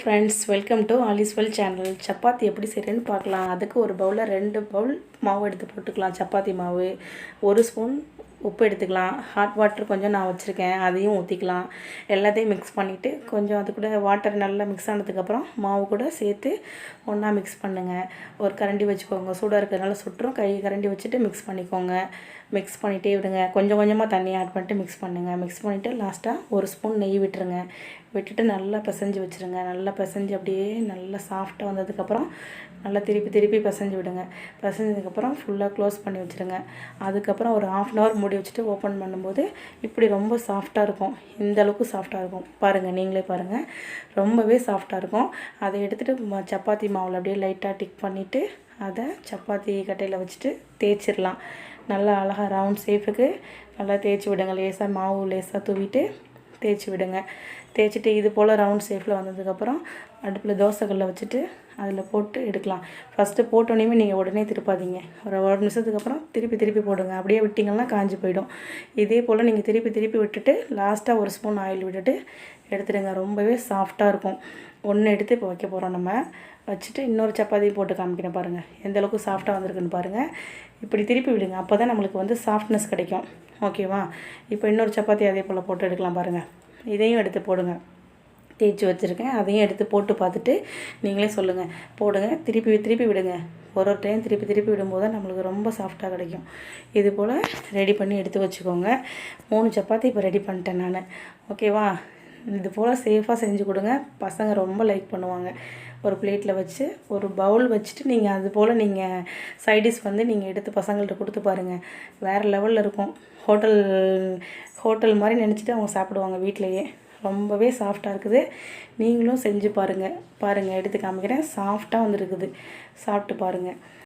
Friends welcome to all is well channel chapati எப்படி செய்கிறேன்னு பார்க்கலாம். அதுக்கு ஒரு பவுலில் ரெண்டு பவுல் மாவு எடுத்து போட்டுக்கலாம். சப்பாத்தி மாவு ஒரு ஸ்பூன் உப்பு எடுத்துக்கலாம். ஹாட் வாட்டர் கொஞ்சம் நான் வச்சுருக்கேன். அதையும் ஊற்றிக்கலாம் எல்லாத்தையும் மிக்ஸ் பண்ணிவிட்டு கொஞ்சம் அது கூட வாட்டர் நல்லா மிக்ஸ் ஆனதுக்கப்புறம் மாவு கூட சேர்த்து ஒன்றா மிக்ஸ் பண்ணுங்கள் ஒரு கரண்டி வச்சுக்கோங்க. சூடாக இருக்கிறதுனால சுட்டுரும் கை கரண்டி வச்சுட்டு மிக்ஸ் பண்ணிக்கோங்க. மிக்ஸ் பண்ணிகிட்டே விடுங்க. கொஞ்சம் கொஞ்சமாக தண்ணி ஆட் பண்ணிட்டு மிக்ஸ் பண்ணுங்கள் மிக்ஸ் பண்ணிவிட்டு லாஸ்ட்டாக ஒரு ஸ்பூன் நெய் விட்டுருங்க. விட்டுட்டு நல்லா பிசைஞ்சு வச்சுருங்க. நல்லா பிசைஞ்சு அப்படியே நல்லா சாஃப்டாக வந்ததுக்கப்புறம் நல்லா திருப்பி திருப்பி பிசைஞ்சு விடுங்க. பிசைஞ்சதுக்கப்புறம் ஃபுல்லாக க்ளோஸ் பண்ணி வச்சுருங்க. அதுக்கப்புறம் ஒரு ஆஃப் அன் ஹவர் மூடி வச்சுட்டு ஓப்பன் பண்ணும்போது இப்படி ரொம்ப சாஃப்டாக இருக்கும். இந்த அளவுக்கு சாஃப்டாக இருக்கும். பாருங்கள் நீங்களே பாருங்கள் ரொம்பவே சாஃப்டாக இருக்கும். அதை எடுத்துகிட்டு சப்பாத்தி மாவில் அப்படியே லைட்டாக டிக் பண்ணிவிட்டு அதை சப்பாத்தி கட்டையில் வச்சுட்டு தேய்ச்சிடலாம் நல்லா அழகாக ரவுண்ட் ஷேப்புக்கு நல்லா தேய்ச்சி விடுங்க. லேசாக மாவு லேசாக தூவிட்டு தேய்ச்சி விடுங்க. தேய்ச்சிட்டு இது போல் ரவுண்ட் ஷேஃபில் வந்ததுக்கப்புறம் அடுப்பில் தோசைக்கல்லை வச்சுட்டு அதில் போட்டு எடுக்கலாம். ஃபஸ்ட்டு போட்டோன்னே நீங்கள் உடனே திருப்பாதீங்க. ஒரு ஒரு நிமிஷத்துக்கு அப்புறம் திருப்பி திருப்பி போடுங்க. அப்படியே விட்டிங்கன்னா காஞ்சி போயிடும். இதே போல் நீங்கள் திருப்பி திருப்பி விட்டுட்டு லாஸ்ட்டாக ஒரு ஸ்பூன் ஆயில் விட்டுட்டு எடுத்துடுங்க. ரொம்பவே சாஃப்டாக இருக்கும். ஒன்று எடுத்து இப்போ வைக்க போகிறோம் நம்ம. வச்சுட்டு இன்னொரு சப்பாத்தி போட்டு காமிக்கிறேன் பாருங்கள் எந்த அளவுக்கு சாஃப்டாக வந்திருக்குன்னு பாருங்கள் இப்படி திருப்பி விடுங்க. அப்போ தான் நம்மளுக்கு வந்து சாஃப்ட்னஸ் கிடைக்கும். ஓகேவா இப்போ இன்னொரு சப்பாத்தி அதே போல் போட்டு எடுக்கலாம் பாருங்கள் இதையும் எடுத்து போடுங்க. தேய்ச்சி வச்சுருக்கேன். அதையும் எடுத்து போட்டு பார்த்துட்டு நீங்களே சொல்லுங்கள் போடுங்க. திருப்பி திருப்பி விடுங்க. ஒரு ஒரு டைம் திருப்பி திருப்பி விடும்போது தான் நம்மளுக்கு ரொம்ப சாஃப்டாக கிடைக்கும். இது போல் ரெடி பண்ணி எடுத்து வச்சுக்கோங்க. மூணு சப்பாத்தி இப்போ ரெடி பண்ணிட்டேன் நான். ஓகேவா இது போல் சேஃபாக செஞ்சு கொடுங்க. பசங்க ரொம்ப லைக் பண்ணுவாங்க. ஒரு பிளேட்டில் வச்சு ஒரு பவுல் வச்சுட்டு நீங்கள் அது போல் நீங்கள் சைடிஷ் வந்து நீங்கள் எடுத்து பசங்கள்கிட்ட கொடுத்து பாருங்கள் வேறு லெவலில் இருக்கும். ஹோட்டல் ஹோட்டல் மாதிரி நினச்சிட்டு அவங்க சாப்பிடுவாங்க வீட்லேயே. ரொம்பவே சாஃப்டாக இருக்குது. நீங்களும் செஞ்சு பாருங்கள் பாருங்கள் எடுத்து காமிக்கிறேன். சாஃப்டாக வந்துருக்குது. சாப்பிட்டு பாருங்கள்